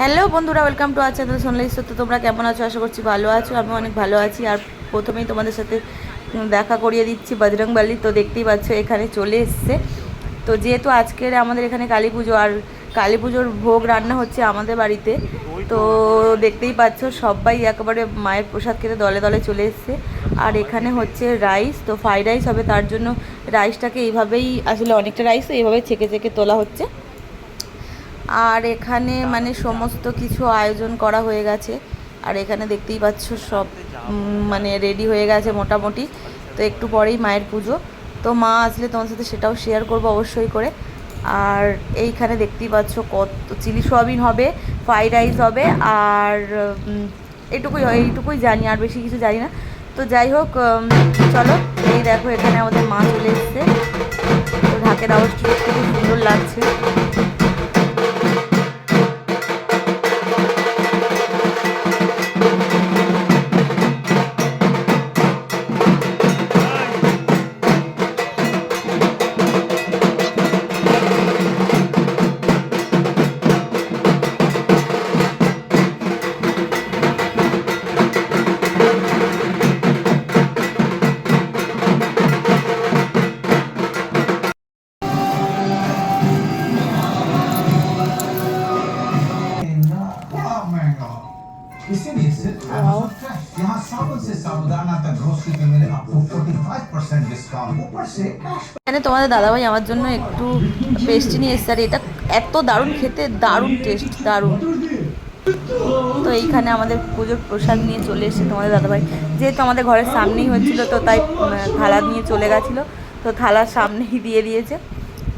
Hello বন্ধুরা welcome to আচ্ছা তো শুনলেই সত্য তোমরা কেমন আছো? আশা করছি ভালো আছো আমি অনেক ভালো আছি। আর প্রথমেই তোমাদের সাথে দেখা করিয়ে দিচ্ছি বজরংবালি তো দেখতেই পাচ্ছ, এখানে চলে এসছে। তো যেহেতু আজকের আমাদের এখানে কালী পুজো, আর কালী পুজোর ভোগ রান্না হচ্ছে আমাদের বাড়িতে, তো দেখতেই পাচ্ছ, সবাই একেবারে মায়ের প্রসাদ খেতে দলে দলে চলে এসছে। আর এখানে হচ্ছে রাইস তো ফ্রাইড রাইস হবে, তার জন্য রাইসটাকে এইভাবেই, আসলে অনেকটা রাইস এইভাবে ছেঁকে ছেঁকে তোলা হচ্ছে। আর এখানে মানে সমস্ত কিছু আয়োজন করা হয়ে গেছে। আর এখানে দেখতেই পাচ্ছ সব মানে রেডি হয়ে গেছে মোটামুটি। তো একটু পরেই মায়ের পুজো। তো মা আসলে তোমার সাথে সেটাও শেয়ার করব অবশ্যই করে। আর এইখানে দেখতেই পাচ্ছ কত চিলি সোয়াবিন হবে ফ্রাইড রাইস হবে, আর এটুকুই, এইটুকুই জানি, আর বেশি কিছু জানি না। তো যাই হোক চলো, এই দেখো এখানে আমাদের মা চলে এসছে। ঢাকের আওয়াজটা খুব সুন্দর লাগছে। इसीलिए सिर्फ Amazon Fresh यहाँ साबुन से साबुदाना तक ग्रोसरी पे मिले आपको 45 परसेंट डिस्काउंट ऊपर से कैश এখানে তোমাদের দাদাভাই আমার জন্য একটু পেস্ট্রি নিয়ে এসছে আর এটা এত দারুণ খেতে দারুণ টেস্ট দারুণ তো এইখানে আমাদের পুজোর প্রসাদ নিয়ে চলে এসেছে তোমাদের দাদাভাই যেহেতু আমাদের ঘরের সামনেই হচ্ছিল তো তাই উম, থালা নিয়ে চলে গেছিলো তো থালার সামনেই দিয়ে দিয়েছে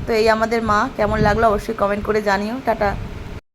তো এই আমাদের মা কেমন লাগলো অবশ্যই কমেন্ট করে জানিও টাটা